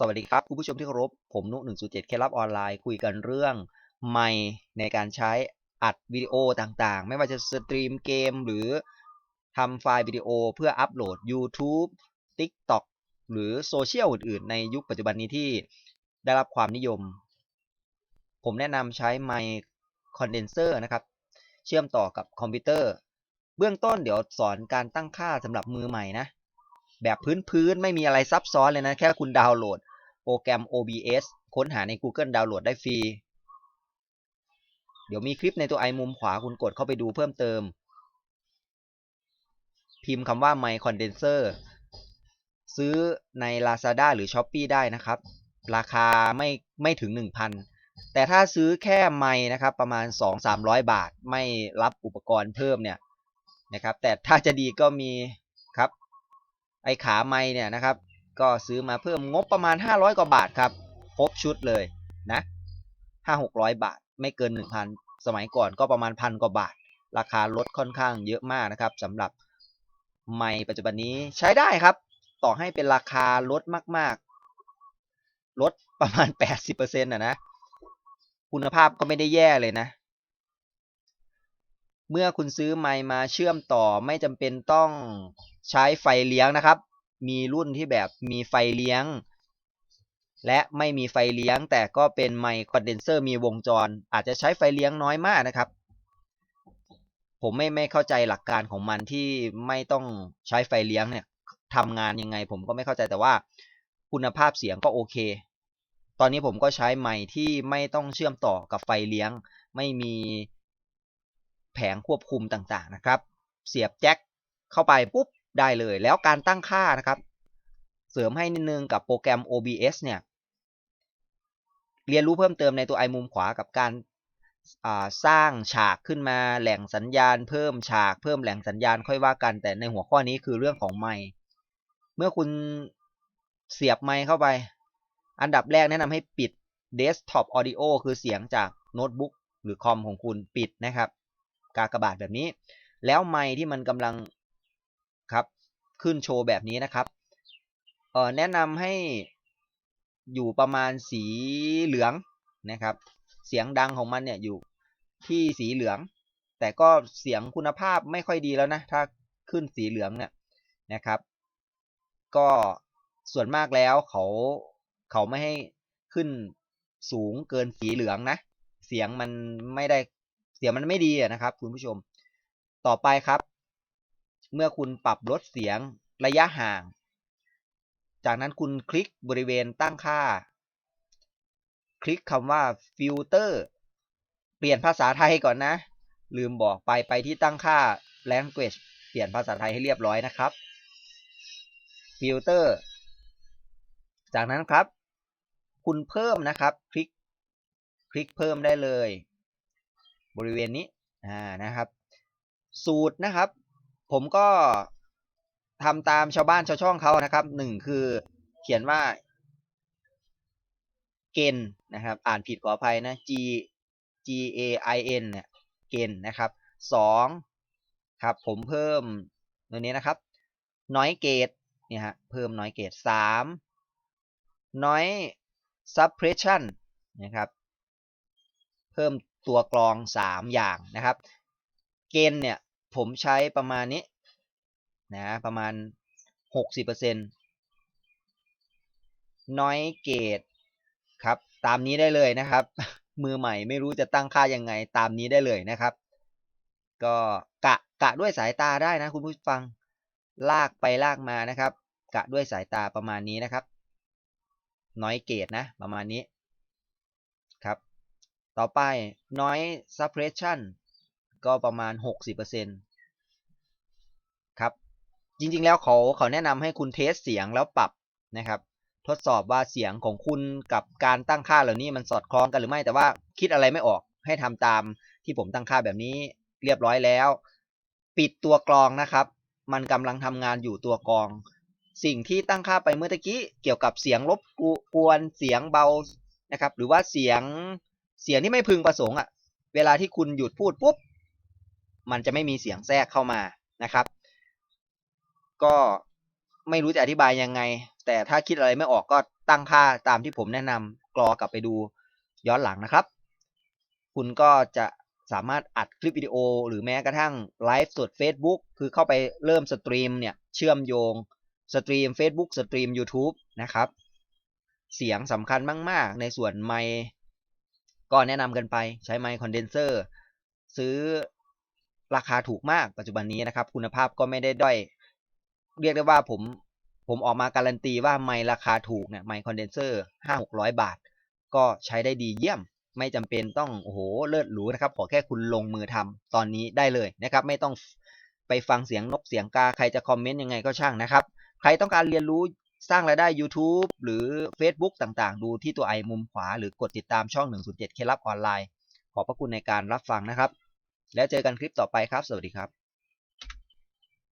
สวัสดีครับ คุณผู้ชมที่เคารพผมนุ107เคล็ดลับออนไลน์คุยกันเรื่องไมค์ในการใช้อัดวิดีโอต่างๆ ไม่ว่าจะสตรีมเกมหรือทำไฟล์วิดีโอเพื่ออัปโหลด YouTube TikTok หรือโซเชียลอื่นๆ ในยุคปัจจุบันนี้ที่ได้รับความนิยม ผมแนะนำใช้ไมค์คอนเดนเซอร์นะครับ เชื่อมต่อกับคอมพิวเตอร์ เบื้องต้นเดี๋ยวสอนการตั้งค่าสำหรับมือใหม่นะแบบพื้นๆ ไม่มีอะไรซับซ้อนเลยนะ แค่คุณดาวน์โหลด โปรแกรม OBS ค้นหาใน Google ดาวน์โหลดได้ฟรี เดี๋ยวมีคลิปในตัวไอมุมขวาคุณกดเข้าไปดูเพิ่มเติม พิมพ์คำว่า My Condenser ซื้อใน Lazada หรือ Shopee ได้นะครับ ราคาไม่ไม่ถึง 1,000 แต่ถ้าซื้อแค่ไม้นะครับ ประมาณ 2-300 บาท ไม่รับอุปกรณ์เพิ่มเนี่ยนะครับ แต่ถ้าจะดีก็มีครับ ไอขาไม้เนี่ยนะครับ ก็ซื้อมาเพิ่มงบประมาณ 500 กว่าบาทครับ ครบชุดเลยนะ5-600 บาท ไม่เกิน 1,000 สมัยก่อนก็ประมาณพันกว่าบาท ราคาลดค่อนข้างเยอะมากนะครับสำหรับไมปัจจุบันนี้ใช้ได้ครับ ต่อให้เป็นราคาลดมากๆ ลดประมาณ 80%นะนะ คุณภาพก็ไม่ได้แย่เลยนะ เมื่อคุณซื้อไมมาเชื่อมต่อไม่จำเป็นต้องใช้ไฟเลี้ยงนะครับ มีรุ่นที่แบบมีไฟเลี้ยง และไม่มีไฟเลี้ยง แต่ก็เป็นไมค์คอนเดนเซอร์มีวงจร อาจจะใช้ไฟเลี้ยงน้อยมากนะครับ ผมไม่ไม่เข้าใจหลักการของมันที่ไม่ต้องใช้ไฟเลี้ยงเนี่ยทำงานยังไง ผมก็ไม่เข้าใจแต่ว่า คุณภาพเสียงก็โอเค ตอนนี้ผมก็ใช้ไมค์ที่ไม่ต้องเชื่อมต่อกับไฟเลี้ยง ไม่มีแผงควบคุมต่างๆนะครับ เสียบแจ็คเข้าไปปุ๊บ ได้เลย แล้วการตั้งค่านะครับ เสริมให้นิดนึงกับโปรแกรม OBS เนี่ยเรียนรู้เพิ่มเติมในตัวไอมุมขวากับการสร้างฉากขึ้นมาแหล่งสัญญาณ เพิ่มฉากเพิ่มแหล่งสัญญาณค่อยว่ากัน แต่ในหัวข้อนี้คือเรื่องของไมค์เมื่อคุณเสียบไมค์เข้าไป อันดับแรกแนะนำให้ปิด Desktop Audio คือเสียงจากโน้ตบุ๊กหรือคอมของคุณปิดนะครับ กากบาทแบบนี้ แล้วไมค์ที่มันกำลัง ครับ ขึ้นโชว์แบบนี้นะครับเออแนะนำให้อยู่ประมาณสีเหลืองนะครับ เสียงดังของมันเนี่ยอยู่ที่สีเหลือง แต่ก็เสียงคุณภาพไม่ค่อยดีแล้วนะ ถ้าขึ้นสีเหลืองเนี่ยนะครับ ก็ส่วนมากแล้วเขาเขาไม่ให้ขึ้นสูงเกินสีเหลืองนะ เสียงมันไม่ได้เสียงมันไม่ดีนะครับ คุณผู้ชม ต่อไปครับ เมื่อคุณปรับลดเสียงระยะห่าง จากนั้นคุณคลิกบริเวณตั้งค่า คลิกคำว่าฟิลเตอร์เปลี่ยนภาษาไทยก่อนนะ ลืมบอกไปไปที่ตั้งค่า language เปลี่ยนภาษาไทยให้เรียบร้อยนะครับฟิลเตอร์จากนั้นครับ คุณเพิ่มนะครับ คลิก คลิกเพิ่มได้เลย บริเวณนี้อ่านะครับ สูตรนะครับ ผมก็ทำตามชาวบ้านชาวช่องเขานะครับหนึ่งคือเขียนว่า เกณฑ์นะครับ อ่านผิดขออภัยนะ G G A I N เนี่ยเกณฑ์นะครับสองครับ ผมเพิ่มตัวนี้นะครับ น้อยเกตเนี่ยฮะเพิ่มน้อยเกตสามน้อย suppression นะครับ เพิ่มตัวกรอง 3 อย่างนะครับ เกณฑ์เนี่ย ผมใช้ประมาณนี้นะประมาณ 60%น้อยเกตครับ ตามนี้ได้เลยนะครับ มือใหม่ไม่รู้จะตั้งค่ายังไงตามนี้ได้เลยนะครับ ก็กะกะด้วยสายตาได้นะคุณผู้ฟังลากไปลากมานะครับ กะด้วยสายตาประมาณนี้นะครับ น้อยเกตนะ ประมาณนี้ครับ ต่อไปน้อย suppression ก็ประมาณ 60%ครับ จริงๆ แล้วเขาเขาแนะนำให้คุณเทสเสียงแล้วปรับนะครับ ทดสอบว่าเสียงของคุณกับการตั้งค่าเหล่านี้มันสอดคล้องกันหรือไม่ แต่ว่าคิดอะไรไม่ออกให้ทำตามที่ผมตั้งค่าแบบนี้เรียบร้อยแล้ว ปิดตัวกรองนะครับ มันกำลังทำงานอยู่ตัวกรอง สิ่งที่ตั้งค่าไปเมื่อกี้เกี่ยวกับเสียงรบกวนเสียงเบานะครับ หรือว่าเสียงเสียงที่ไม่พึงประสงค์อะ เวลาที่คุณหยุดพูดปุ๊บ มันจะไม่มีเสียงแทรกเข้ามานะครับ ก็ไม่รู้จะอธิบายยังไง แต่ถ้าคิดอะไรไม่ออกก็ตั้งค่าตามที่ผมแนะนำกรอกลับไปดูย้อนหลังนะครับ คุณก็จะสามารถอัดคลิปวิดีโอ หรือแม้กระทั่งไลฟ์สด Facebook คือเข้าไปเริ่มสตรีมเนี่ยเชื่อมโยงสตรีม Facebook สตรีม YouTube นะครับ เสียงสำคัญมาก ๆ ในส่วนไมค์ก็แนะนำกันไปใช้ไมค์คอนเดนเซอร์ซื้อ ราคาถูกมากปัจจุบันนี้นะครับ คุณภาพก็ไม่ได้ด้อย เรียกได้ว่าผมผมออกมาการันตีว่าไมค์ราคาถูกเนี่ยไมค์คอนเดนเซอร์ห้าหกร้อยบาท ก็ใช้ได้ดีเยี่ยม ไม่จำเป็นต้องโอ้โหเลิศหรูนะครับ ขอแค่คุณลงมือทำตอนนี้ได้เลยนะครับ ไม่ต้องไปฟังเสียงนกเสียงกาใครจะคอมเมนต์ยังไงก็ช่างนะครับ ใครต้องการเรียนรู้สร้างรายได้ YouTube หรือ Facebook ต่างๆ ดูที่ตัวไอมุมขวา หรือกดติดตามช่อง 107เคล็ดลับออนไลน์ ขอบพระคุณในการรับฟังนะครับ แล้วเจอกันคลิปต่อไปครับ สวัสดีครับ